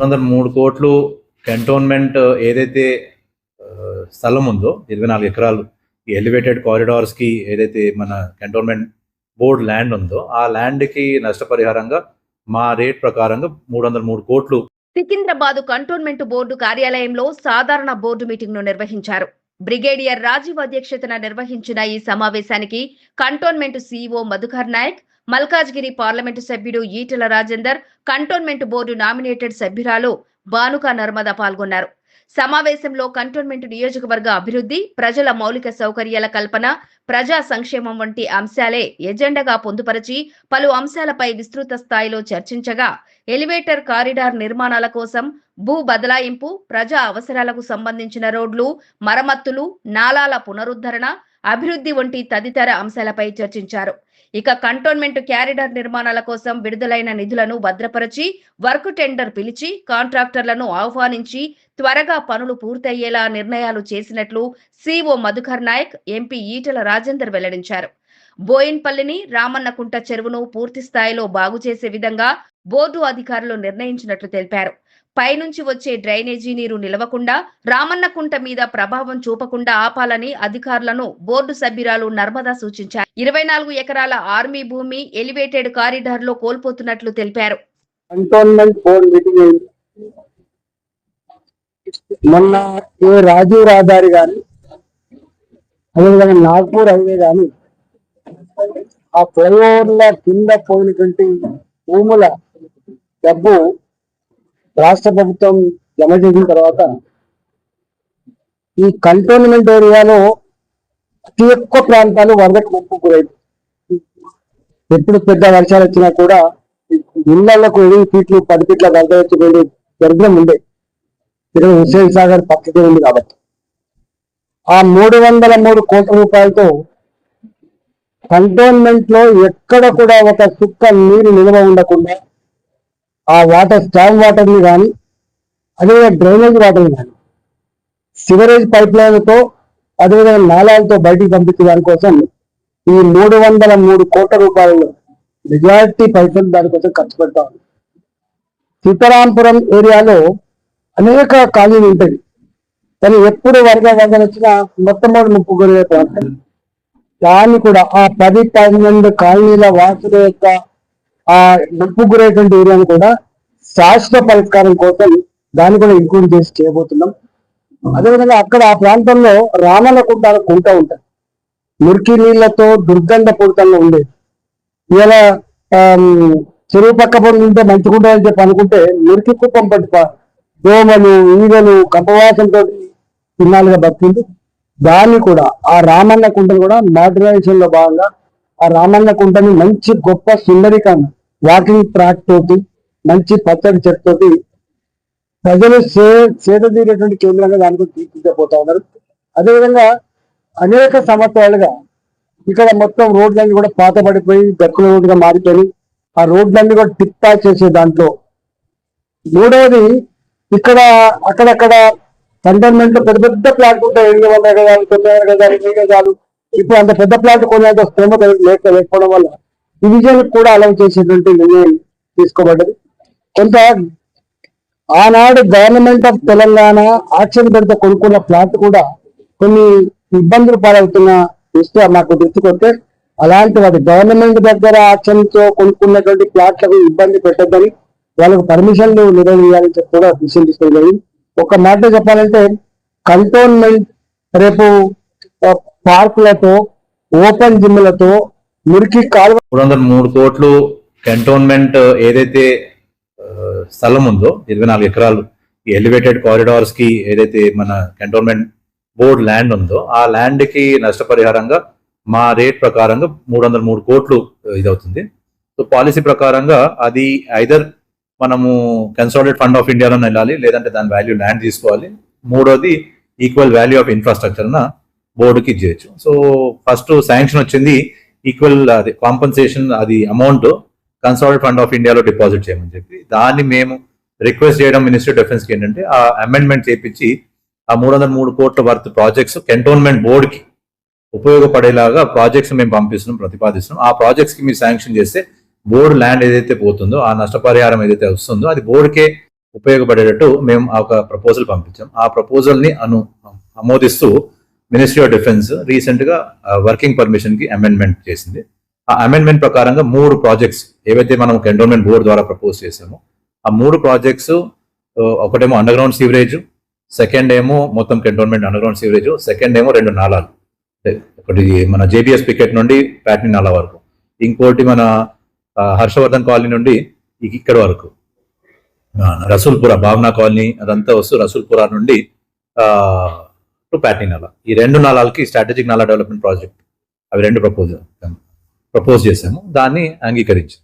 వందల మూడు కోట్లు కంటోన్మెంట్ uh, ఏదైతే uh, స్థలం ఉందో ఇరవై నాలుగు ఎకరాలు ఈ ఎలివేటెడ్ కారిడార్స్కి ఏదైతే మన కంటోన్మెంట్ బోర్డ్ ల్యాండ్ ఉందో ఆ ల్యాండ్కి నష్టపరిహారంగా మా రేట్ ప్రకారంగా మూడు వందల మూడు కోట్లు. సికింద్రాబాద్ కంటోన్మెంట్ బోర్డు కార్యాలయంలో సాధారణ బోర్డు మీటింగ్ను నిర్వహించారు. బ్రిగేడియర్ రాజీవ్ అధ్యక్షతన నిర్వహించిన ఈ సమావేశానికి cantonment CEO Madhukar Nayak Malkajgiri parliament సభ్యుడు Etela Rajender cantonment board nominated సభ్యురాలు భానుక నర్మద పాల్గొన్నారు. సమావేశంలో కంటోన్మెంట్ నియోజకవర్గ అభివృద్ధి ప్రజల మౌలిక సౌకర్యాల కల్పన ప్రజా సంక్షేమం వంటి అంశాలే ఎజెండాగా పొందుపరిచి పలు అంశాలపై విస్తృత స్థాయిలో చర్చించగా ఎలివేటర్ కారిడార్ నిర్మాణాల కోసం భూ బదలాయింపు ప్రజా అవసరాలకు సంబంధించిన రోడ్లు మరమ్మతులు నాలాల పునరుద్ధరణ అభివృద్ధి వంటి తదితర అంశాలపై చర్చించారు. ఇక కంటోన్మెంట్ క్యారిడార్ నిర్మాణాల కోసం విడుదలైన నిధులను భద్రపరచి వర్క్ టెండర్ పిలిచి కాంట్రాక్టర్లను ఆహ్వానించి త్వరగా పనులు పూర్తయ్యేలా నిర్ణయాలు చేసినట్లు సిఓ మధుకర్ నాయక్ ఎంపీ ఈటల రాజేందర్ వెల్లడించారు. బోయిన్పల్లిని రామన్నకుంట చెరువును పూర్తి స్థాయిలో బాగు చేసే విధంగా బోర్డు అధికారులు నిర్ణయించినట్లు తెలిపారు. పైనుంచి వచ్చే డ్రైనేజీ నీరు నిలవకుండా రామన్నకుంట మీద ప్రభావం చూపకుండా ఆపాలని అధికారులను బోర్డు సభ్యురాలు నర్మదా సూచించారు. ఇరవై నాలుగు ఎకరాల ఆర్మీ భూమి ఎలివేటెడ్ కారిడార్లో కోల్పోతున్నట్లు తెలిపారు. మొన్న రాజీవ్ రహదారి కానీ అదేవిధంగా నాగ్పూర్ హైవే గాని ఆ ఫ్లైఓవర్ల కింద పోయినటువంటి భూముల డబ్బు రాష్ట్ర ప్రభుత్వం జమ చేసిన తర్వాత ఈ కంటోన్మెంట్ ఏరియాలో అతి ఎక్కువ ప్రాంతాలు వరదకు ముప్పు గురైంది ఎప్పుడు పెద్ద వర్షాలు వచ్చినా కూడా ఇళ్ళకు ఎనిమిది ఫీట్లు పది ఫీట్ల వరద వచ్చి జరగడం ఉండే. ఇక్కడ హుస్సేన్ సాగర్ పక్కకే ఉంది కాబట్టి. ఆ మూడు వందల మూడు కోట్ల రూపాయలతో కంటోన్మెంట్లో ఎక్కడ కూడా ఒక సుక్క నీరు నిల్వ ఉండకుండా ఆ వాటర్ స్టామ్ వాటర్ని కానీ అదేవిధంగా డ్రైనేజ్ వాటర్ని కానీ సివరేజ్ పైప్ లైన్తో అదేవిధంగా నాళాలతో బయటికి పంపించే దానికోసం ఈ మూడు వందల మూడు కోట్ల రూపాయలు మెజారిటీ పైసలు దానికోసం ఖర్చు పెడతాం సీతారాంపురం ఏరియాలో అనేక కాలనీలు ఉంటాయి. కానీ ఎప్పుడు వరద వరద వచ్చినా మొట్టమొదటి ముప్పు గురే ప్రాంతం దాన్ని కూడా ఆ పది పన్నెండు కాలనీల వాసుల యొక్క ఆ ముప్పు గురైనటువంటి ఏరియాను కూడా శాశ్వత పరిష్కారం కోసం దాన్ని కూడా ఇంక్లూడ్ చేసి చేయబోతున్నాం. అదేవిధంగా అక్కడ ఆ ప్రాంతంలో రామల కుంట కుంట ఉంటాయి మురికి నీళ్ళతో దుర్గంధపూరితంగా ఉండేది ఇలా చెరువు పక్క పొడి ఉంటే మంచుకుంటాయని చెప్పి అనుకుంటే మురికి కుప్పం పట్టి దోమలు ఈగలు కపవాసంతో తిన్నాలుగా బతికింది దాన్ని కూడా ఆ రామన్న కుంటను కూడా మోడరైజేషన్లో భాగంగా ఆ రామన్న కుంటని మంచి గొప్ప సుందరీకరణ వాకింగ్ ట్రాక్ తోటి మంచి పచ్చడి చెట్టుతోటి ప్రజలు సే సేద తీరేటువంటి కేంద్రంగా దానికి తీర్చిపోతా ఉన్నారు. అదేవిధంగా అనేక సంవత్సరాలుగా ఇక్కడ మొత్తం రోడ్లన్నీ కూడా పాత పడిపోయి దక్కుల రోడ్డుగా మారిపోయి ఆ రోడ్లన్నీ కూడా టిప్ టాక్ చేసే దాంట్లో. మూడవది ఇక్కడ అక్కడక్కడ కంటైన్మెంట్లో పెద్ద పెద్ద ప్లాంట్ ఉంటాయి. ఎనిమిది వందల గజాలు తొమ్మిది వందల గజాలు ఇప్పుడు అంత పెద్ద ప్లాంట్ కొనేంత స్తోమత లేక లేకపోవడం వల్ల. డివిజన్ కూడా అలౌ చేసేటువంటి నిర్ణయం తీసుకోబడ్డది. కొంత ఆనాడు గవర్నమెంట్ ఆఫ్ తెలంగాణ ఆక్షన్ పెడితే కొనుక్కున్న ప్లాట్ కూడా కొన్ని ఇబ్బందులు పాలవుతున్న దృష్ట్యా మాకు గుర్తుకొస్తే అలాంటి వాటి గవర్నమెంట్ దగ్గర ఆక్షన్తో కొనుక్కున్నటువంటి ప్లాట్లకు ఇబ్బంది పెట్టద్దని వాళ్ళకు పర్మిషన్లు నిర్వహించాలని చెప్పి కూడా విషయం తీసుకోవడం ఒక మాట చెప్పాలంటే కంటోన్మెంట్ రేపు పార్కులతో ఓపెన్ జిమ్లతో మురికి కాలువ మూడు వందల మూడు కోట్లు కంటోన్మెంట్ uh, ఏదైతే uh, స్థలం ఉందో ఇరవై నాలుగు ఎకరాలు ఈ ఎలివేటెడ్ కారిడార్స్కి ఏదైతే మన కంటోన్మెంట్ బోర్డ్ ల్యాండ్ ఉందో ఆ ల్యాండ్కి నష్టపరిహారంగా మా రేట్ ప్రకారంగా మూడు వందల మూడు కోట్లు uh, ఇది అవుతుంది సో పాలసీ ప్రకారంగా అది ఐదర్ మనము కన్సాలిడేట్ ఫండ్ ఆఫ్ ఇండియాలో వెళ్ళాలి లేదంటే దాని వాల్యూ ల్యాండ్ తీసుకోవాలి. మూడోది ఈక్వల్ వాల్యూ ఆఫ్ ఇన్ఫ్రాస్ట్రక్చర్ బోర్డుకి ఇచ్చేయచ్చు. సో ఫస్ట్ శాంక్షన్ వచ్చింది ఈక్వల్ అది కాంపన్సేషన్ అది అమౌంట్ కన్సాల్ట్ ఫండ్ ఆఫ్ ఇండియాలో డిపాజిట్ చేయమని చెప్పి దాన్ని మేము రిక్వెస్ట్ చేయడం మినిస్ట్రీ డిఫెన్స్కి ఏంటంటే ఆ అమెండ్మెంట్ చేపించి ఆ మూడు వందల మూడు కోట్ల వర్త్ ప్రాజెక్ట్స్ కంటోన్మెంట్ బోర్డుకి ఉపయోగపడేలాగా ప్రాజెక్ట్స్ మేము పంపిస్తున్నాం ప్రతిపాదిస్తున్నాం. ఆ ప్రాజెక్ట్స్కి మీరు శాంక్షన్ చేస్తే బోర్డు ల్యాండ్ ఏదైతే పోతుందో ఆ నష్టపరిహారం ఏదైతే వస్తుందో అది బోర్డుకే ఉపయోగపడేటట్టు మేము ఆ ఒక ప్రపోజల్ పంపించాం. ఆ ప్రపోజల్ని అను ఆమోదిస్తూ మినిస్ట్రీ ఆఫ్ డిఫెన్స్ రీసెంట్గా వర్కింగ్ పర్మిషన్కి అమెండ్మెంట్ చేసింది. ఆ అమెండ్మెంట్ ప్రకారంగా మూడు ప్రాజెక్ట్స్ ఏవైతే మనం కంటోన్మెంట్ బోర్డు ద్వారా ప్రపోజ్ చేసామో ఆ మూడు ప్రాజెక్ట్స్ ఒకటేమో అండర్ గ్రౌండ్ సీవరేజ్ సెకండ్ ఏమో మొత్తం cantonment underground sewerage second ఏమో రెండు నాలాలు. ఒకటి మన జేబీఎస్ పికెట్ నుండి ప్యాట్ని నాలా వరకు. ఇంకోటి మన హర్షవర్ధన్ కాలనీ నుండి ఇక్కడ వరకు. రసూల్పుర భావనా కాలనీ అదంతా వస్తూ రసూల్పుర నుండి టు ప్యాట్ని నాలా ఈ రెండు నాలాలకి స్ట్రాటజిక్ నాలా డెవలప్మెంట్ ప్రాజెక్ట్ అవి రెండు ప్రపోజ్ ప్రపోజ్ చేశాము దాన్ని అంగీకరించాం